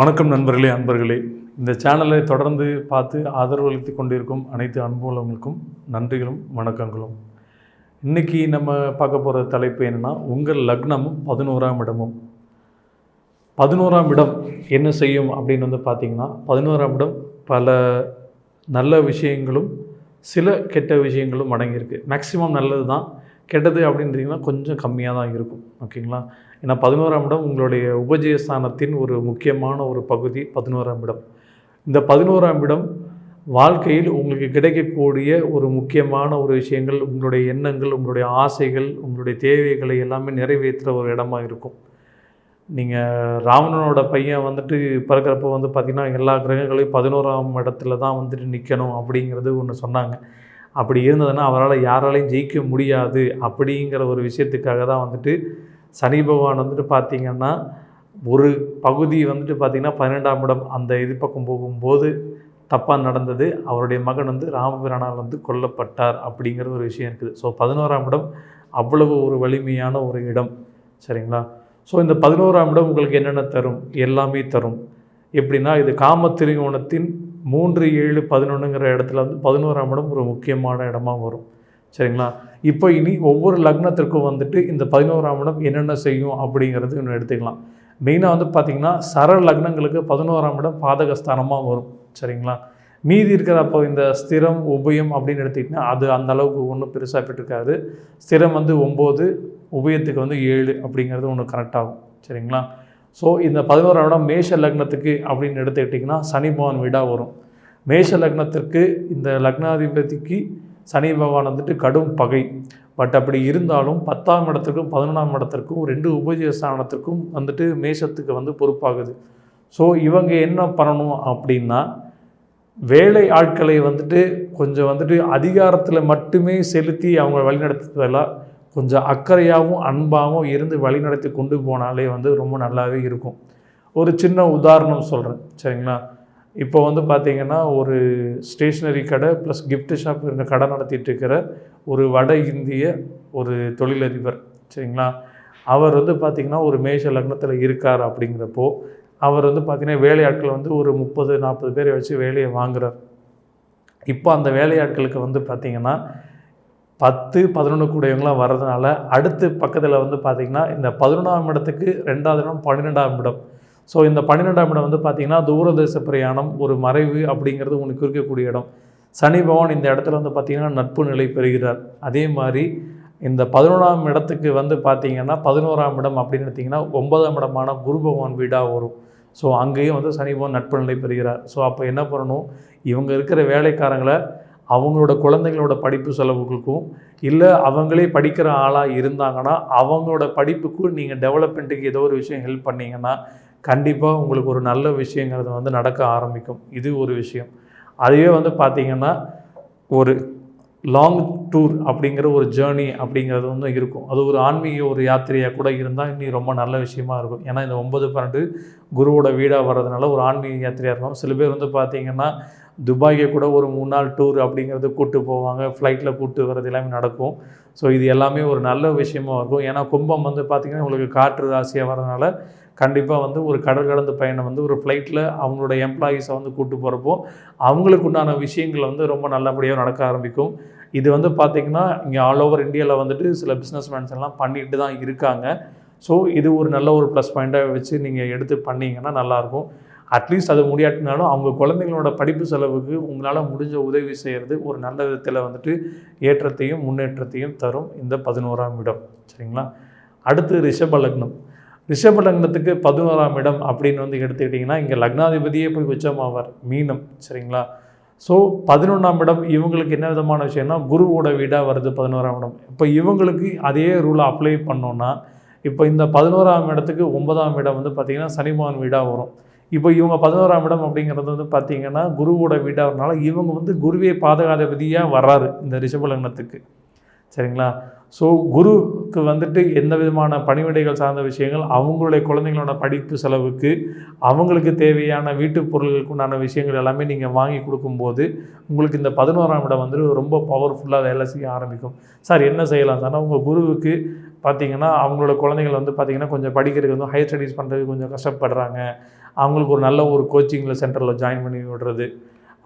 வணக்கம் நண்பர்களே அன்பர்களே. இந்த சேனலை தொடர்ந்து பார்த்து ஆதரவளித்து கொண்டிருக்கும் அனைத்து அன்புள்ளவங்களுக்கும் நன்றிகளும் வணக்கங்களும். இன்னைக்கு நம்ம பார்க்க போகிற தலைப்பு என்னென்னா உங்கள் லக்னமும் பதினோராம் இடமும். பதினோராம் இடம் என்ன செய்யும் அப்படின்னு வந்து பார்த்திங்கன்னா பதினோராம் இடம் பல நல்ல விஷயங்களும் சில கெட்ட விஷயங்களும் அடங்கியிருக்கு. மேக்ஸிமம் நல்லது தான் கெட்டது அப்படின்றீங்கன்னா கொஞ்சம் கம்மியாக தான் இருக்கும். ஓகேங்களா ஏன்னா பதினோராம் இடம் உங்களுடைய உபஜயஸ்தானத்தின் ஒரு முக்கியமான ஒரு பகுதி பதினோராம் இடம். இந்த பதினோராம் இடம் வாழ்க்கையில் உங்களுக்கு கிடைக்கக்கூடிய ஒரு முக்கியமான ஒரு விஷயங்கள் உங்களுடைய எண்ணங்கள் உங்களுடைய ஆசைகள் உங்களுடைய தேவைகளை எல்லாமே நிறைவேற்றுற ஒரு இடமா இருக்கும். நீங்கள் ராவணனோட பையன் வந்துட்டு பிறக்கிறப்போ வந்து பார்த்திங்கன்னா எல்லா கிரகங்களையும் பதினோராம் இடத்துல தான் வந்துட்டு நிற்கணும் அப்படிங்கிறது ஒன்று சொன்னாங்க. அப்படி இருந்ததுன்னா அவரால் யாராலையும் ஜெயிக்க முடியாது அப்படிங்கிற ஒரு விஷயத்துக்காக தான் வந்துட்டு சனி பகவான் வந்துட்டு பார்த்திங்கன்னா ஒரு பகுதி வந்துட்டு பார்த்திங்கன்னா பன்னிரெண்டாம் இடம் அந்த இது பக்கம் போகும்போது தப்பாக நடந்தது. அவருடைய மகன் வந்து ராமபிரானால் வந்து கொல்லப்பட்டார் அப்படிங்கிற ஒரு விஷயம் இருக்குது. ஸோ பதினோராம் இடம் அவ்வளவு ஒரு வலிமையான ஒரு இடம். சரிங்களா? ஸோ இந்த பதினோராம் இடம் உங்களுக்கு என்னென்ன தரும்? எல்லாமே தரும். எப்படின்னா இது காம திரிகோணத்தின் மூன்று ஏழு பதினொன்றுங்கிற இடத்துல வந்து பதினோராம் இடம் ஒரு முக்கியமான இடமா வரும். சரிங்களா? இப்போ இனி ஒவ்வொரு லக்னத்திற்கும் வந்துட்டு இந்த பதினோராம் இடம் என்னென்ன செய்யும் அப்படிங்கிறது இன்னும் எடுத்துக்கலாம். மெயினாக வந்து பார்த்திங்கன்னா சர லக்னங்களுக்கு பதினோராம் இடம் பாதகஸ்தானமாக வரும். சரிங்களா? மீதி இருக்கிற அப்போ இந்த ஸ்திரம் உபயம் அப்படின்னு எடுத்துக்கிட்டிங்கன்னா அது அந்த அளவுக்கு ஒன்றும் பெருசாக பெற்றிருக்காது. ஸ்திரம் வந்து ஒம்பது உபயத்துக்கு வந்து ஏழு அப்படிங்கிறது ஒன்று கரெக்டாகும் சரிங்களா? ஸோ இந்த பதினோராம் இடம் மேஷ லக்னத்துக்கு அப்படின்னு எடுத்துக்கிட்டிங்கன்னா சனி பகவான் வீடாக வரும். மேஷ லக்னத்திற்கு இந்த லக்னாதிபதிக்கு சனி பகவான் வந்துட்டு கடும் பகை. பட் அப்படி இருந்தாலும் பத்தாம் இடத்திற்கும் பதினொன்றாம் இடத்திற்கும் ரெண்டு உபஜயஸ்தானத்திற்கும் வந்துட்டு மேஷத்துக்கு வந்து பொறுப்பாகுது. ஸோ இவங்க என்ன பண்ணணும் அப்படின்னா வேலை ஆட்களை வந்துட்டு கொஞ்சம் வந்துட்டு அதிகாரத்தில் மட்டுமே செலுத்தி அவங்க வழிநடத்துவதெல்லாம் கொஞ்சம் அக்கறையாகவும் அன்பாகவும் இருந்து வழிநடத்தி கொண்டு போனாலே வந்து ரொம்ப நல்லாவே இருக்கும். ஒரு சின்ன உதாரணம் சொல்கிறேன் சரிங்களா? இப்போ வந்து பார்த்திங்கன்னா ஒரு ஸ்டேஷ்னரி கடை ப்ளஸ் கிஃப்ட் ஷாப் இருந்த கடை நடத்திட்டு இருக்கிற ஒரு வட இந்திய ஒரு தொழிலதிபர். சரிங்களா? அவர் வந்து பார்த்திங்கன்னா ஒரு மேஷ லக்னத்தில் இருக்கார் அப்படிங்கிறப்போ அவர் வந்து பார்த்திங்கன்னா வேலையாட்கள் வந்து ஒரு முப்பது நாற்பது பேரை வச்சு வேலையை வாங்குறார். இப்போ அந்த வேலையாட்களுக்கு வந்து பார்த்திங்கன்னா பத்து பதினொன்று கூடியவங்களாம் வர்றதுனால அடுத்து பக்கத்தில் வந்து பார்த்திங்கன்னா இந்த பதினொன்றாம் இடத்துக்கு ரெண்டாவது இடம் பன்னிரெண்டாம் இடம். ஸோ இந்த பன்னிரெண்டாம் இடம் வந்து பார்த்திங்கன்னா தூரதேச பிரயாணம் ஒரு மறைவு அப்படிங்கிறது உனக்கு இருக்கக்கூடிய இடம். சனி பகவான் இந்த இடத்துல வந்து பார்த்திங்கன்னா நட்பு நிலை பெறுகிறார். அதே மாதிரி இந்த பதினொன்றாம் இடத்துக்கு வந்து பார்த்திங்கன்னா பதினோராம் இடம் அப்படின்னு எடுத்திங்கன்னா ஒன்பதாம் இடமான குரு பகவான் வீடாக வரும். ஸோ அங்கேயும் வந்து சனி பகவான் நட்பு நிலை பெறுகிறார். ஸோ அப்போ என்ன பண்ணணும்? இவங்க இருக்கிற வேலைக்காரங்களை அவங்களோட குழந்தைங்களோட படிப்பு செலவுகளுக்கும் இல்லை அவங்களே படிக்கிற ஆளாக இருந்தாங்கன்னா அவங்களோட படிப்புக்கும் நீங்கள் டெவலப்மெண்ட்டுக்கு ஏதோ ஒரு விஷயம் ஹெல்ப் பண்ணீங்கன்னா கண்டிப்பாக உங்களுக்கு ஒரு நல்ல விஷயங்கிறது வந்து நடக்க ஆரம்பிக்கும். இது ஒரு விஷயம். அதுவே வந்து பார்த்திங்கன்னா ஒரு லாங் டூர் அப்படிங்கிற ஒரு ஜேர்னி அப்படிங்கிறது வந்து இருக்கும். அது ஒரு ஆன்மீக ஒரு யாத்திரையாக கூட இருந்தால் இன்னும் ரொம்ப நல்ல விஷயமா இருக்கும். ஏன்னா இந்த ஒன்பது பன்னெண்டு குருவோட வீடாக வர்றதுனால ஒரு ஆன்மீக யாத்திரையாக இருக்கும் சில பேர் வந்து பார்த்திங்கன்னா துபாய்க்கு கூட ஒரு மூணு நாள் டூர் அப்படிங்கிறது கூப்பிட்டு போவாங்க. ஃப்ளைட்டில் கூட்டு வர்றது எல்லாமே நடக்கும். ஸோ இது எல்லாமே ஒரு நல்ல விஷயமா இருக்கும். ஏன்னா கும்பம் வந்து பார்த்திங்கன்னா உங்களுக்கு காற்று ராசியாக வரதுனால கண்டிப்பாக வந்து ஒரு கடல் கடந்த பயணம் வந்து ஒரு ஃப்ளைட்டில் அவங்களோட எம்ப்ளாயீஸை வந்து கூப்பிட்டு போகிறப்போ அவங்களுக்கு உண்டான விஷயங்கள் வந்து ரொம்ப நல்லபடியாக நடக்க ஆரம்பிக்கும். இது வந்து பார்த்திங்கன்னா இங்கே ஆல் ஓவர் இந்தியாவில் வந்துட்டு சில பிஸ்னஸ் மேன்ஸ் எல்லாம் பண்ணிட்டு தான் இருக்காங்க. ஸோ இது ஒரு நல்ல ஒரு ப்ளஸ் பாயிண்ட்டாக வச்சு நீங்கள் எடுத்து பண்ணிங்கன்னா நல்லாயிருக்கும் அட்லீஸ்ட் அது முடியாட்டினாலும் அவங்க குழந்தைங்களோட படிப்பு செலவுக்கு உங்களால் முடிஞ்ச உதவி செய்கிறது ஒரு நல்ல விதத்தில் வந்துட்டு ஏற்றத்தையும் முன்னேற்றத்தையும் தரும் இந்த பதினோராம் இடம். சரிங்களா? அடுத்து ரிஷப லக்னம். ரிஷப லக்னத்துக்கு பதினோராம் இடம் அப்படின்னு வந்து எடுத்துக்கிட்டிங்கன்னா இங்கே லக்னாதிபதியே போய் உச்சமாவார். மீனம். சரிங்களா? ஸோ பதினொன்றாம் இடம் இவங்களுக்கு என்ன விதமான விஷயம்னா குருவோட வீடாக வருது பதினோராம் இடம். இப்போ இவங்களுக்கு அதே ரூலை அப்ளை பண்ணோன்னா இப்போ இந்த பதினோராம் இடத்துக்கு ஒன்பதாம் இடம் வந்து பார்த்திங்கன்னா சனிமான் வீடாக வரும். இப்போ இவங்க பதினோராம் இடம் அப்படிங்கிறது வந்து பார்த்திங்கன்னா குருவோட வீடாகிறதுனால இவங்க வந்து குருவே பாதகாதிபதியாக வர்றாரு இந்த ரிஷபலக்னத்துக்கு சரிங்களா? ஸோ குருவுக்கு வந்துட்டு எந்த விதமான பணிவிடைகள் சார்ந்த விஷயங்கள் அவங்களுடைய குழந்தைங்களோட படிப்பு செலவுக்கு அவங்களுக்கு தேவையான வீட்டு பொருட்களுக்கு உண்டான விஷயங்கள் எல்லாமே நீங்கள் வாங்கி கொடுக்கும்போது உங்களுக்கு இந்த பதினோராம் இடம் வந்து ரொம்ப பவர்ஃபுல்லாக வேலை செய்ய ஆரம்பிக்கும். சார் என்ன செய்யலாம்? சார் உங்கள் குருவுக்கு பார்த்தீங்கன்னா அவங்களோட குழந்தைகள் வந்து பார்த்திங்கன்னா கொஞ்சம் படிக்கிறதுக்கு வந்து ஹையர் ஸ்டடீஸ் பண்ணுறதுக்கு கொஞ்சம் கஷ்டப்படுறாங்க. அவங்களுக்கு ஒரு நல்ல ஒரு கோச்சிங்கில் சென்டரில் ஜாயின் பண்ணி விடுறது.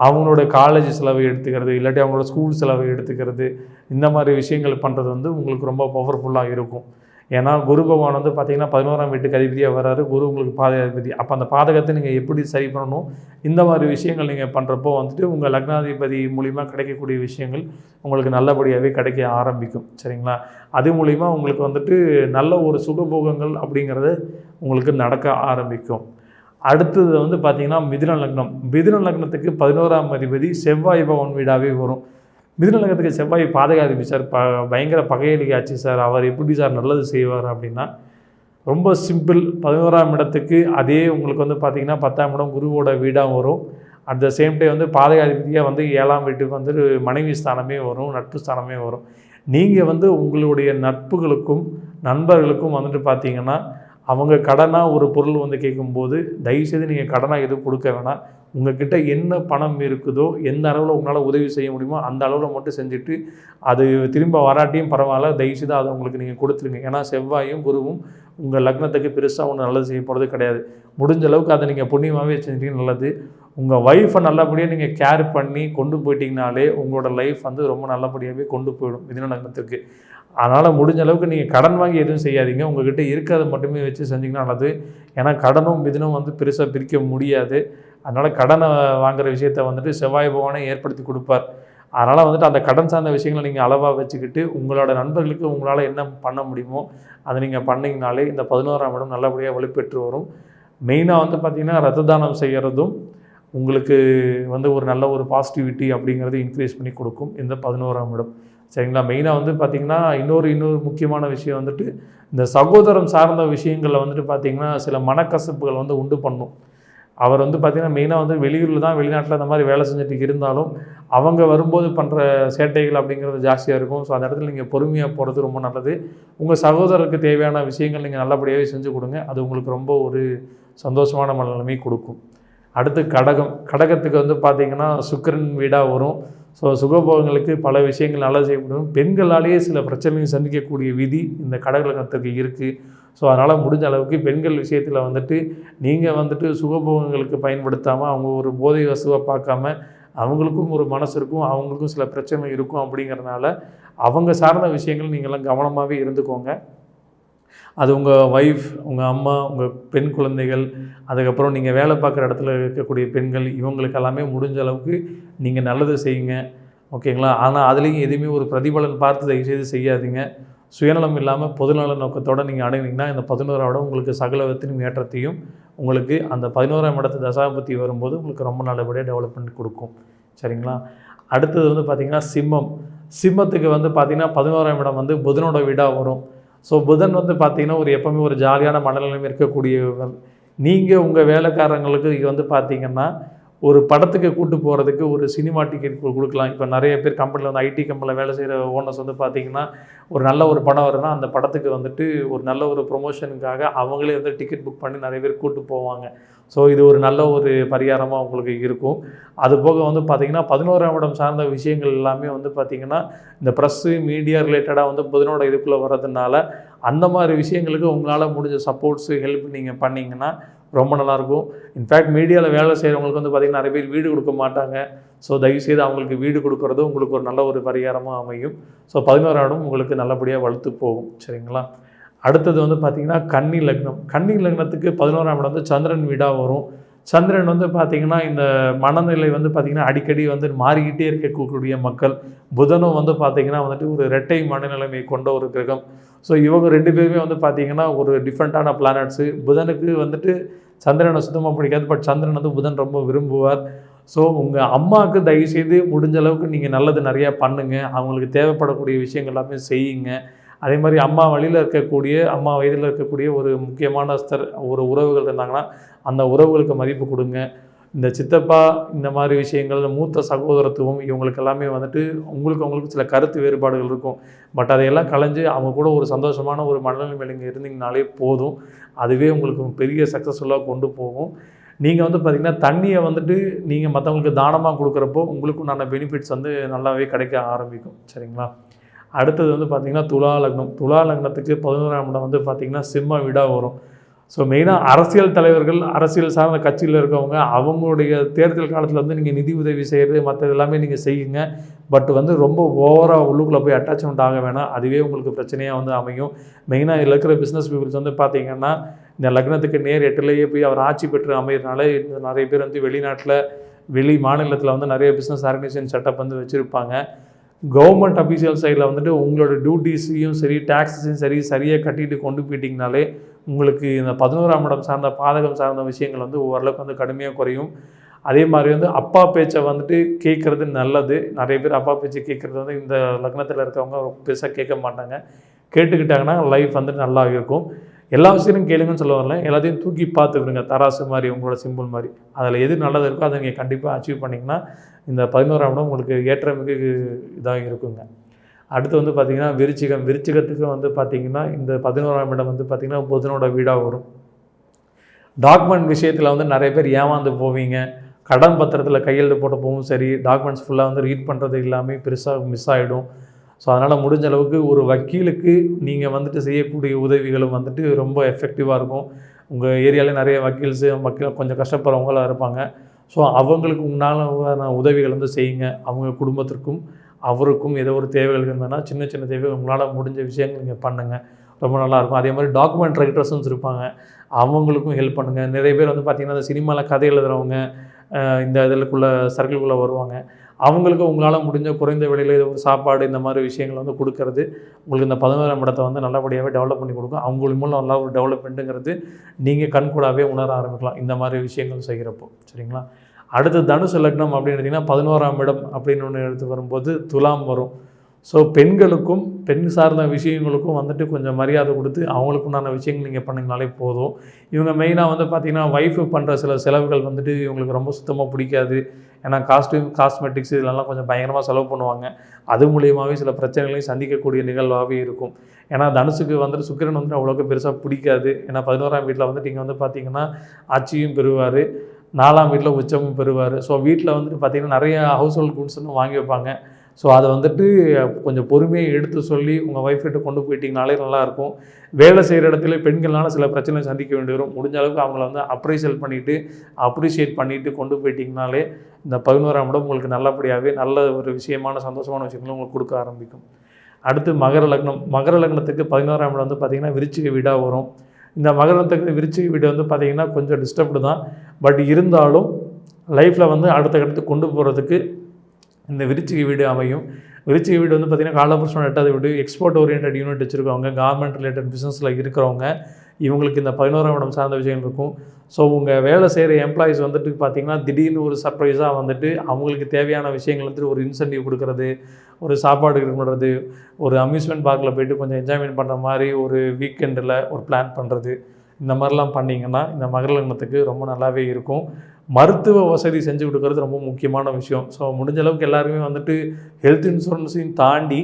அவங்களோட காலேஜ் செலவை எடுத்துக்கிறது இல்லாட்டி அவங்களோட ஸ்கூல் செலவை எடுத்துக்கிறது. இந்த மாதிரி விஷயங்கள் பண்ணுறது வந்து உங்களுக்கு ரொம்ப பவர்ஃபுல்லாக இருக்கும். ஏன்னா குரு பகவான் வந்து பார்த்திங்கன்னா பதினோராம் வீட்டுக்கு அதிபதியாக வராரு குரு உங்களுக்கு பாதகாதிபதி. அப்போ அந்த பாதகத்தை நீங்கள் எப்படி சரி பண்ணணும்? இந்த மாதிரி விஷயங்கள் நீங்கள் பண்ணுறப்போ வந்துட்டு உங்கள் லக்னாதிபதி மூலிமா கிடைக்கக்கூடிய விஷயங்கள் உங்களுக்கு நல்லபடியாகவே கிடைக்க ஆரம்பிக்கும். சரிங்களா? அது மூலிமா உங்களுக்கு வந்துட்டு நல்ல ஒரு சுகபோகங்கள் அப்படிங்கிறது உங்களுக்கு நடக்க ஆரம்பிக்கும். அடுத்தது வந்து பார்த்தீங்கன்னா மிதுன லக்னம். மிதுன லக்னத்துக்கு பதினோராம் அதிபதி செவ்வாய் பவன் வீடாகவே வரும். மிதுன லக்னத்துக்கு செவ்வாய் பாதகாதிபதி சார். ப பயங்கர பகையலி ஆச்சு சார். அவர் எப்படி சார் நல்லது செய்வார் அப்படின்னா ரொம்ப சிம்பிள். பதினோராம் இடத்துக்கு அதே உங்களுக்கு வந்து பார்த்தீங்கன்னா பத்தாம் இடம் குருவோட வீடாக வரும். அட் த சேம் டே வந்து பாதகாதிபதியாக வந்து ஏழாம் வீட்டுக்கு வந்து மனைவி ஸ்தானமே வரும் நட்பு ஸ்தானமே வரும். நீங்கள் வந்து உங்களுடைய நட்புகளுக்கும் நண்பர்களுக்கும் வந்துட்டு பார்த்தீங்கன்னா அவங்க கடனாக ஒரு பொருள் வந்து கேட்கும்போது தயவுசெய்து நீங்கள் கடனாக எதுவும் கொடுக்க வேணாம். உங்கள்கிட்ட என்ன பணம் இருக்குதோ எந்த அளவில் உங்களால் உதவி செய்ய முடியுமோ அந்த அளவில் மட்டும் செஞ்சுட்டு அது திரும்ப வராட்டியும் பரவாயில்ல. தயவுசெய்து அதை உங்களுக்கு நீங்கள் கொடுத்துருங்க. ஏன்னா செவ்வாயும் குருவும் உங்கள் லக்னத்துக்கு பெருசாக ஒன்று நல்லது செய்ய போகிறது கிடையாது. முடிஞ்ச அளவுக்கு அதை நீங்கள் புண்ணியமாகவே செஞ்சிட்டீங்க நல்லது. உங்கள் ஒய்ஃபை நல்லபடியாக நீங்கள் கேர் பண்ணி கொண்டு போயிட்டீங்கனாலே உங்களோட லைஃப் வந்து ரொம்ப நல்லபடியாகவே கொண்டு போயிடும். மிதின லக்னத்துக்கு அதனால் முடிஞ்ச அளவுக்கு நீங்கள் கடன் வாங்கி எதுவும் செய்யாதீங்க. உங்கள்கிட்ட இருக்கிறத மட்டுமே வச்சு செஞ்சிங்கன்னா நல்லது. ஏன்னா கடனும் மிதனும் வந்து பெருசாக பிரிக்க முடியாது. அதனால் கடனை வாங்குகிற விஷயத்த வந்துட்டு செவ்வாய் பகவானே ஏற்படுத்தி கொடுப்பார். அதனால் வந்துட்டு அந்த கடன் சார்ந்த விஷயங்களை நீங்கள் அளவாக வச்சுக்கிட்டு உங்களோட நண்பர்களுக்கு உங்களால் என்ன பண்ண முடியுமோ அதை நீங்கள் பண்ணிங்கனாலே இந்த பதினோராம் இடம் நல்லபடியாக வலுப்பெற்று வரும். மெயினாக வந்து பார்த்திங்கன்னா ரத்த தானம் செய்கிறதும் உங்களுக்கு வந்து ஒரு நல்ல ஒரு பாசிட்டிவிட்டி அப்படிங்கிறது இன்க்ரீஸ் பண்ணி கொடுக்கும். இந்த பதினோராம் இடம். சரிங்களா? மெயினாக வந்து பார்த்திங்கன்னா இன்னொரு இன்னொரு முக்கியமான விஷயம் வந்துட்டு இந்த சகோதரம் சார்ந்த விஷயங்களில் வந்துட்டு பார்த்திங்கன்னா சில மனக்கசப்புகள் வந்து உண்டு பண்ணும். அவர் வந்து பார்த்திங்கன்னா மெயினாக வந்து வெளியூரில் தான் வெளிநாட்டில் அந்த மாதிரி வேலை செஞ்சுட்டு இருந்தாலும் அவங்க வரும்போது பண்ணுற சேட்டைகள் அப்படிங்கிறது ஜாஸ்தியாக இருக்கும். ஸோ அந்த இடத்துல நீங்கள் பொறுமையாக போகிறது ரொம்ப நல்லது. உங்கள் சகோதரருக்கு தேவையான விஷயங்கள் நீங்கள் நல்லபடியாகவே செஞ்சு கொடுங்க. அது உங்களுக்கு ரொம்ப ஒரு சந்தோஷமான மனநிலைமை கொடுக்கும். அடுத்து கடகம். கடகத்துக்கு வந்து பார்த்திங்கன்னா சுக்கிரன் வீடாக வரும். ஸோ சுகபோகங்களுக்கு பல விஷயங்கள் நல்லா செய்யப்படும். பெண்களாலேயே சில பிரச்சனைகள் சந்திக்கக்கூடிய விதி இந்த கடகலகத்துக்கு இருக்குது ஸோ அதனால் முடிஞ்ச அளவுக்கு பெண்கள் விஷயத்தில் வந்துட்டு நீங்கள் வந்துட்டு சுகபோகங்களுக்கு பயன்படுத்தாமல் அவங்க ஒரு போதை வசுவாக பார்க்காம அவங்களுக்கும் ஒரு மனசு இருக்கும் அவங்களுக்கும் சில பிரச்சனை இருக்கும் அப்படிங்கிறனால அவங்க சார்ந்த விஷயங்கள் நீங்கள்லாம் கவனமாகவே இருந்துக்கோங்க. அது உங்கள் ஒய்ஃப் உங்கள் அம்மா உங்கள் பெண் குழந்தைகள் அதுக்கப்புறம் நீங்கள் வேலை பார்க்குற இடத்துல இருக்கக்கூடிய பெண்கள் இவங்களுக்கு எல்லாமே முடிஞ்ச அளவுக்கு நீங்கள் நல்லது செய்யுங்க. ஓகேங்களா? ஆனால் அதுலேயும் எதுவுமே ஒரு பிரதிபலன் பார்த்து தயவுசெய்து செய்யாதீங்க. சுயநலம் இல்லாமல் பொதுநல நோக்கத்தோடு நீங்கள் அடங்கினீங்கன்னா இந்த பதினோராம் உங்களுக்கு சகலவத்தின் ஏற்றத்தையும் உங்களுக்கு அந்த பதினோராம் இடத்து தசாபத்தி வரும்போது உங்களுக்கு ரொம்ப நல்லபடியாக டெவலப்மெண்ட் கொடுக்கும். சரிங்களா? அடுத்தது வந்து பார்த்திங்கன்னா சிம்மம். சிம்மத்துக்கு வந்து பார்த்திங்கன்னா பதினோராம் இடம் வந்து புதனோட வீடாக வரும். ஸோ புதன் வந்து பார்த்திங்கன்னா ஒரு எப்போவுமே ஒரு ஜாலியான மனநிலைமை இருக்கக்கூடியவர். நீங்கள் உங்கள் வேலைக்காரங்களுக்கு இங்கே வந்து பார்த்திங்கன்னா ஒரு படத்துக்கு கூட்டு போகிறதுக்கு ஒரு சினிமா டிக்கெட் கொடுக்கலாம். இப்போ நிறைய பேர் கம்பெனியில் வந்து ஐடி கம்பெனியில் வேலை செய்கிற ஓனர்ஸ் வந்து பார்த்திங்கன்னா ஒரு நல்ல ஒரு படம் வருதுன்னா அந்த படத்துக்கு வந்துட்டு ஒரு நல்ல ஒரு ப்ரொமோஷனுக்காக அவங்களே வந்து டிக்கெட் புக் பண்ணி நிறைய பேர் கூட்டு போவாங்க. ஸோ இது ஒரு நல்ல ஒரு பரிகாரமாக உங்களுக்கு இருக்கும். அது போக வந்து பார்த்திங்கன்னா பதினோராம் இடம் சார்ந்த விஷயங்கள் எல்லாமே வந்து பார்த்திங்கன்னா இந்த ப்ரெஸ்ஸு மீடியா ரிலேட்டடாக வந்து புதனோட இதுக்குள்ளே வர்றதுனால அந்த மாதிரி விஷயங்களுக்கு உங்களால் முடிஞ்ச சப்போர்ட்ஸு ஹெல்ப் நீங்கள் பண்ணிங்கன்னா ரொம்ப நல்லாயிருக்கும். இன்ஃபேக்ட் மீடியாவில் வேலை செய்கிறவங்களுக்கு வந்து பார்த்திங்கன்னா நிறைய பேர் வீடு கொடுக்க மாட்டாங்க. ஸோ தயவுசெய்து அவங்களுக்கு வீடு கொடுக்குறது உங்களுக்கு ஒரு நல்ல ஒரு பரிகாரமாக அமையும். ஸோ பதினோராம் இடம் உங்களுக்கு நல்லபடியாக வளர்த்து போகும். சரிங்களா? அடுத்தது வந்து பார்த்திங்கன்னா கன்னி லக்னம். கன்னி லக்னத்துக்கு பதினோராம் இடம் வந்து சந்திரன் வீடாக வரும். சந்திரன் வந்து பார்த்திங்கன்னா இந்த மனநிலை வந்து பார்த்திங்கன்னா அடிக்கடி வந்து மாறிக்கிட்டே இருக்கக்கூடிய மக்கள். புதனும் வந்து பார்த்திங்கன்னா வந்துட்டு ஒரு இரட்டை மனநிலைமை கொண்ட ஒரு கிரகம். ஸோ இவங்க ரெண்டு பேருமே வந்து பார்த்திங்கன்னா ஒரு டிஃப்ரெண்ட்டான பிளானட்ஸு புதனுக்கு வந்துட்டு சந்திரனை சுத்தமாக பிடிக்காது பட் சந்திரன் வந்து புதன் ரொம்ப விரும்புவார். ஸோ உங்கள் அம்மாவுக்கு தயவுசெய்து முடிஞ்ச அளவுக்கு நீங்கள் நல்லது நிறையா பண்ணுங்கள் அவங்களுக்கு தேவைப்படக்கூடிய விஷயங்கள் எல்லாமே செய்யுங்க. அதே மாதிரி அம்மா வழியில் இருக்கக்கூடிய அம்மா வயதில் இருக்கக்கூடிய ஒரு முக்கியமான ஸ்தர் ஒரு உறவுகள் இருந்தாங்கன்னா அந்த உறவுகளுக்கு மதிப்பு கொடுங்க. இந்த சித்தப்பா இந்த மாதிரி விஷயங்கள் மூத்த சகோதரத்துவம் இவங்களுக்கு எல்லாமே வந்துட்டு உங்களுக்கு அவங்களுக்கு சில கருத்து வேறுபாடுகள் இருக்கும். பட் அதையெல்லாம் கலைஞ்சு அவங்க கூட ஒரு சந்தோஷமான ஒரு மனநிலைமையில் நீங்கள் இருந்தீங்கனாலே போதும். அதுவே உங்களுக்கு பெரிய சக்ஸஸ்ஃபுல்லாக கொண்டு போகும். நீங்கள் வந்து பார்த்திங்கன்னா தண்ணியை வந்துட்டு நீங்கள் மற்றவங்களுக்கு தானமாக கொடுக்குறப்போ உங்களுக்கும் நல்ல பெனிஃபிட்ஸ் வந்து நல்லாவே கிடைக்க ஆரம்பிக்கும். சரிங்களா? அடுத்தது வந்து பார்த்திங்கன்னா துலா லக்னம். துலா லக்னத்துக்கு பதினோராம் இடம் வந்து பார்த்திங்கன்னா சிம்ம வீடாக வரும். ஸோ மெயினாக அரசியல் தலைவர்கள் அரசியல் சார்ந்த கட்சியில் இருக்கவங்க அவங்களுடைய தேர்தல் காலத்தில் வந்து நீங்கள் நிதி உதவி செய்கிறது மற்ற எல்லாமே நீங்கள் செய்யுங்க. பட் வந்து ரொம்ப ஓவராக உள்ளுக்குள்ளே போய் அட்டாச்மெண்ட் ஆக வேணாம். அதுவே உங்களுக்கு பிரச்சனையாக வந்து அமையும். மெயினாக இதில் இருக்கிற பிஸ்னஸ் பீப்புள்ஸ் வந்து பார்த்திங்கன்னா இந்த லக்னத்துக்கு நேர் எட்டுலேயே போய் அவர் ஆட்சி பெற்று அமையிறதுனால நிறைய பேர் வந்து வெளிநாட்டில் வெளி மாநிலத்தில் வந்து நிறைய பிஸ்னஸ் ஆர்கனைசேஷன் செட்டப் வந்து வச்சுருப்பாங்க. கவர்மெண்ட் அஃபீஷியல் சைடில் வந்துட்டு உங்களோட டியூட்டிஸையும் சரி டேக்ஸையும் சரி சரியாக கட்டிட்டு கொண்டு போயிட்டிங்கனாலே உங்களுக்கு இந்த பதினோராம் இடம் சார்ந்த பாதகம் சார்ந்த விஷயங்கள் வந்து ஓரளவுக்கு வந்து கடுமையாக குறையும். அதே மாதிரி வந்து அப்பா பேச்சை வந்துட்டு கேட்குறது நல்லது. நிறைய பேர் அப்பா பேச்சை கேட்குறது வந்து இந்த லக்னத்தில் இருக்கவங்க பெருசாக கேட்க மாட்டாங்க. கேட்டுக்கிட்டாங்கன்னா லைஃப் வந்து நல்லா இருக்கும். எல்லா விஷயத்தையும் கேளுங்கன்னு சொல்ல வரல. எல்லாத்தையும் தூக்கி பார்த்துக்கிடுங்க தராசு மாதிரி உங்களோட சிம்பிள் மாதிரி. அதில் எது நல்லது இருக்கோ அதை நீங்கள் கண்டிப்பாக அச்சீவ் பண்ணிங்கன்னா இந்த பதினோராம் இடம் உங்களுக்கு ஏற்ற மிக இதாக இருக்குங்க. அடுத்து வந்து பார்த்திங்கன்னா விருச்சிகம். விருச்சிகத்துக்கு வந்து பார்த்திங்கன்னா இந்த பதினோராம் இடம் வந்து பார்த்திங்கன்னா புதனோட வீடாக வரும். டாக்குமெண்ட் விஷயத்தில் வந்து நிறைய பேர் ஏமாந்து போவீங்க. கடன் பத்திரத்தில் கையெழுத்து போட்ட போகவும் சரி டாக்குமெண்ட்ஸ் ஃபுல்லாக வந்து ரீட் பண்ணுறது இல்லாமல் பெருசாக மிஸ் ஆகிடும் ஸோ அதனால் முடிஞ்ச அளவுக்கு ஒரு வக்கீலுக்கு நீங்கள் வந்துட்டு செய்யக்கூடிய உதவிகளும் வந்துட்டு ரொம்ப எஃபெக்டிவாக இருக்கும். உங்கள் ஏரியாவில் நிறைய வக்கீல்ஸு வக்கீல் கொஞ்சம் கஷ்டப்படுறவங்களாம் இருப்பாங்க. ஸோ அவங்களுக்கு உண்டான உதவிகள் வந்து செய்யுங்க. அவங்க குடும்பத்திற்கும் அவருக்கும் ஏதோ ஒரு தேவைகள் இருந்ததுன்னா சின்ன சின்ன தேவைகள் உங்களால் முடிஞ்ச விஷயங்கள் நீங்கள் பண்ணுங்கள் ரொம்ப நல்லாயிருக்கும் அதே மாதிரி டாக்குமெண்ட் ரைட்டர்ஸும் இருப்பாங்க. அவங்களுக்கும் ஹெல்ப் பண்ணுங்கள் நிறைய பேர் வந்து பார்த்திங்கன்னா இந்த சினிமாவில் கதை எழுதுகிறவங்க இந்த இதிலுக்குள்ளே சர்க்கிள்குள்ளே வருவாங்க. அவங்களுக்கு உங்களால் முடிஞ்ச குறைந்த விலையில் இது ஒரு சாப்பாடு இந்த மாதிரி விஷயங்கள் வந்து கொடுக்கறது உங்களுக்கு இந்த பதினோராம் இடத்தை வந்து நல்லபடியாகவே டெவலப் பண்ணி கொடுக்கும். அவங்களுக்கு மூலம் நல்லா ஒரு டெவலப்மெண்ட்டுங்கிறது நீங்கள் கண்கூடாகவே உணர ஆரம்பிக்கலாம் இந்த மாதிரி விஷயங்கள் செய்கிறப்போ சரிங்களா? அடுத்து தனுசு லக்னம் அப்படின்னு எடுத்திங்கன்னா பதினோராம் இடம் அப்படின்னு ஒன்று எடுத்து வரும்போது துலாம் வரும். ஸோ பெண்களுக்கும் பெண் சார்ந்த விஷயங்களுக்கும் வந்துட்டு கொஞ்சம் மரியாதை கொடுத்து அவங்களுக்குண்டான விஷயங்கள் நீங்கள் பண்ணிங்கனாலே போதும். இவங்க மெயினாக வந்து பார்த்திங்கன்னா ஒய்ஃபு பண்ணுற சில செலவுகள் வந்துட்டு இவங்களுக்கு ரொம்ப சுத்தமாக பிடிக்காது. ஏன்னா காஸ்ட்யூம் காஸ்மெட்டிக்ஸ் இதெல்லாம் கொஞ்சம் பயங்கரமாக செலவு பண்ணுவாங்க. அது மூலியமாகவே சில பிரச்சனைகளையும் சந்திக்கக்கூடிய நிகழ்வாகவே இருக்கும். ஏன்னா தனுசுக்கு வந்துட்டு சுக்கிரன் வந்துட்டு அவ்வளோக்கு பெருசாக பிடிக்காது. ஏன்னா பதினோராம் வீட்டில் வந்துட்டு இங்கே வந்து பார்த்திங்கன்னா ஆட்சியும் பெறுவார். நாலாம் வீட்டில் உச்சமும் பெறுவார். ஸோ வீட்டில் வந்துட்டு பார்த்திங்கன்னா நிறைய ஹவுஸ் ஹோல்ட் குட்ஸ்னு வாங்கி வைப்பாங்க. ஸோ அதை வந்துட்டு கொஞ்சம் பொறுமையை எடுத்து சொல்லி உங்கள் ஒய்ஃப்கிட்ட கொண்டு போயிட்டீங்கனாலே நல்லாயிருக்கும். வேலை செய்கிற இடத்துல பெண்கள்னால சில பிரச்சனை சந்திக்க வேண்டி வரும். முடிஞ்ச அளவுக்கு அவங்கள வந்து அப்ரிசியல் பண்ணிவிட்டு அப்ரிஷியேட் பண்ணிவிட்டு கொண்டு போயிட்டிங்கனாலே இந்த பதினோராம் இடம் உங்களுக்கு நல்லபடியாகவே நல்ல ஒரு விஷயமான சந்தோஷமான விஷயங்களும் உங்களுக்கு கொடுக்க ஆரம்பிக்கும். அடுத்து மகர லக்னம். மகர லக்னத்துக்கு பதினோராம் இடம் வந்து பார்த்திங்கன்னா விருச்சிக வீடாக வரும். இந்த மகரத்துக்கு விருச்சிக வீடு வந்து பார்த்திங்கன்னா கொஞ்சம் டிஸ்டர்ப்டு தான். பட் இருந்தாலும் லைஃப்பில் வந்து அடுத்த கட்டத்துக்கு கொண்டு போகிறதுக்கு இந்த விருச்சிகை வீடு அமையும். விருச்சிகை வீடு வந்து பார்த்திங்கன்னா காலபுருஷன் எட்டாவது வீடு எக்ஸ்போர்ட் ஓரியன்ட் யூனிட் வச்சுருக்கவங்க கவர்மெண்ட் ரிலேட்டட் பிஸ்னஸில் இருக்கிறவங்க இவங்களுக்கு இந்த பதினோராம் இடம் சார்ந்த விஷயங்கள் இருக்கும். ஸோ உங்கள் வேலை செய்கிற எம்ப்ளாயிஸ் வந்துட்டு பார்த்திங்கன்னா திடீர்னு ஒரு சர்ப்ரைஸாக வந்துட்டு அவங்களுக்கு தேவையான விஷயங்கள் வந்துட்டு ஒரு இன்சென்டிவ் கொடுக்குறது ஒரு சாப்பாடு பண்ணுறது ஒரு அம்யூஸ்மெண்ட் பார்க்கில் போய்ட்டு கொஞ்சம் என்ஜாய்மெண்ட் பண்ணுற மாதிரி ஒரு வீக்கெண்டில் ஒரு பிளான் பண்ணுறது இந்த மாதிரிலாம் பண்ணிங்கன்னா இந்த மகர ரொம்ப நல்லாவே இருக்கும். மருத்துவ வசதி செஞ்சு கொடுக்கறது ரொம்ப முக்கியமான விஷயம். ஸோ முடிஞ்ச அளவுக்கு எல்லாருமே வந்துட்டு ஹெல்த் இன்சூரன்ஸையும் தாண்டி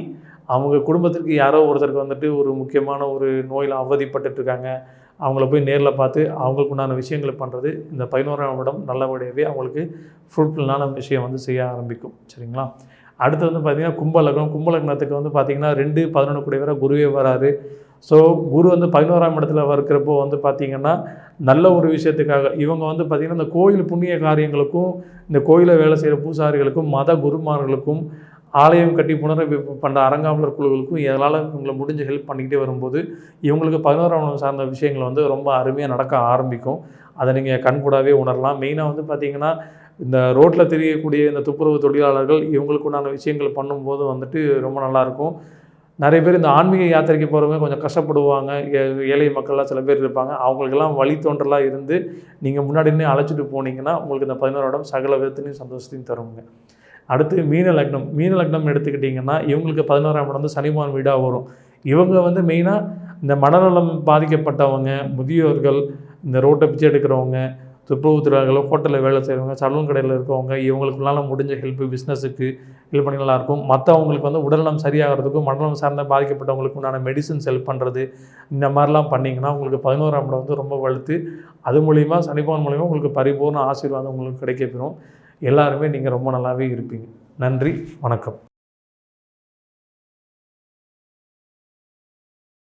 அவங்க குடும்பத்திற்கு யாரோ ஒருத்தருக்கு வந்துட்டு ஒரு முக்கியமான ஒரு நோயில் அவதிப்பட்டுருக்காங்க அவங்கள போய் நேரில் பார்த்து அவங்களுக்கு உண்டான விஷயங்களை பண்ணுறது இந்த பதினோராம் இடம் நல்லபடியாகவே அவங்களுக்கு ஃப்ரூட்ஃபுல்லான விஷயம் வந்து செய்ய ஆரம்பிக்கும். சரிங்களா? அடுத்து வந்து பார்த்திங்கன்னா கும்பலக்னம் கும்பலக்னத்துக்கு வந்து பார்த்திங்கன்னா ரெண்டு பதினொன்று கூடிய வர குருவே வராரு. ஸோ குரு வந்து பதினோராம் இடத்துல இருக்கிறப்போ வந்து பார்த்திங்கன்னா நல்ல ஒரு விஷயத்துக்காக. இவங்க வந்து பார்த்திங்கன்னா இந்த கோயில் புண்ணிய காரியங்களுக்கும் இந்த கோயிலை வேலை செய்கிற பூசாரிகளுக்கும் மத குருமார்களுக்கும் ஆலயம் கட்டி புனரமைப்பு பண்ணுற அரங்காவலர் குழுக்களுக்கும் இதனால் இவங்களை முடிஞ்ச ஹெல்ப் பண்ணிக்கிட்டே வரும்போது இவங்களுக்கு பதினோராம் சார்ந்த விஷயங்கள் வந்து ரொம்ப அருமையாக நடக்க ஆரம்பிக்கும். அதை நீங்கள் கண்கூடாவே உணரலாம். மெயினாக வந்து பார்த்திங்கன்னா இந்த ரோட்டில் தெரியக்கூடிய இந்த துப்புரவு தொழிலாளர்கள் இவங்களுக்கு உண்டான விஷயங்கள் பண்ணும்போது வந்துட்டு ரொம்ப நல்லாயிருக்கும் நிறைய பேர் இந்த ஆன்மீக யாத்திரைக்கு போகிறவங்க கொஞ்சம் கஷ்டப்படுவாங்க. ஏழை மக்கள்லாம் சில பேர் இருப்பாங்க. அவங்களுக்கெல்லாம் வழித்தோன்றலாக இருந்து நீங்கள் முன்னாடினே அழைச்சிட்டு போனீங்கன்னா உங்களுக்கு இந்த பதினோரு இடம் சகல விதத்துலையும் சந்தோஷத்தையும் தருங்க. அடுத்து மீன லக்னம். மீன லக்னம் எடுத்துக்கிட்டிங்கன்னா இவங்களுக்கு பதினோராம் இடம் வந்து சனிமான் வீடாக வரும். இவங்க வந்து மெயினாக இந்த மனநலம் பாதிக்கப்பட்டவங்க முதியோர்கள் இந்த ரோட்டை பிச்சை எடுக்கிறவங்க துப்புரவுத்துறையாளர்கள் ஹோட்டலில் வேலை செய்கிறவங்க சலூன் கடையில் இருக்கவங்க இவங்களுக்குனால முடிஞ்ச ஹெல்ப்பு பிஸ்னஸுக்கு ஹெல்ப் பண்ணி நல்லாயிருக்கும் மற்றவங்களுக்கு வந்து உடல்நலம் சரியாகிறதுக்கும் மண்டலம் சார்ந்த பாதிக்கப்பட்டவங்களுக்கு உண்டான மெடிசன்ஸ் ஹெல்ப் பண்ணுறது இந்த மாதிரிலாம் பண்ணிங்கன்னா உங்களுக்கு பதினோராம் இடம் வந்து ரொம்ப வலுத்து அது மூலிமா சனிபவன் மூலிமா உங்களுக்கு பரிபூர்ண ஆசீர்வாதம் உங்களுக்கு கிடைக்கப்பெறும். எல்லாருமே நீங்கள் ரொம்ப நல்லாவே இருப்பீங்க. நன்றி வணக்கம்.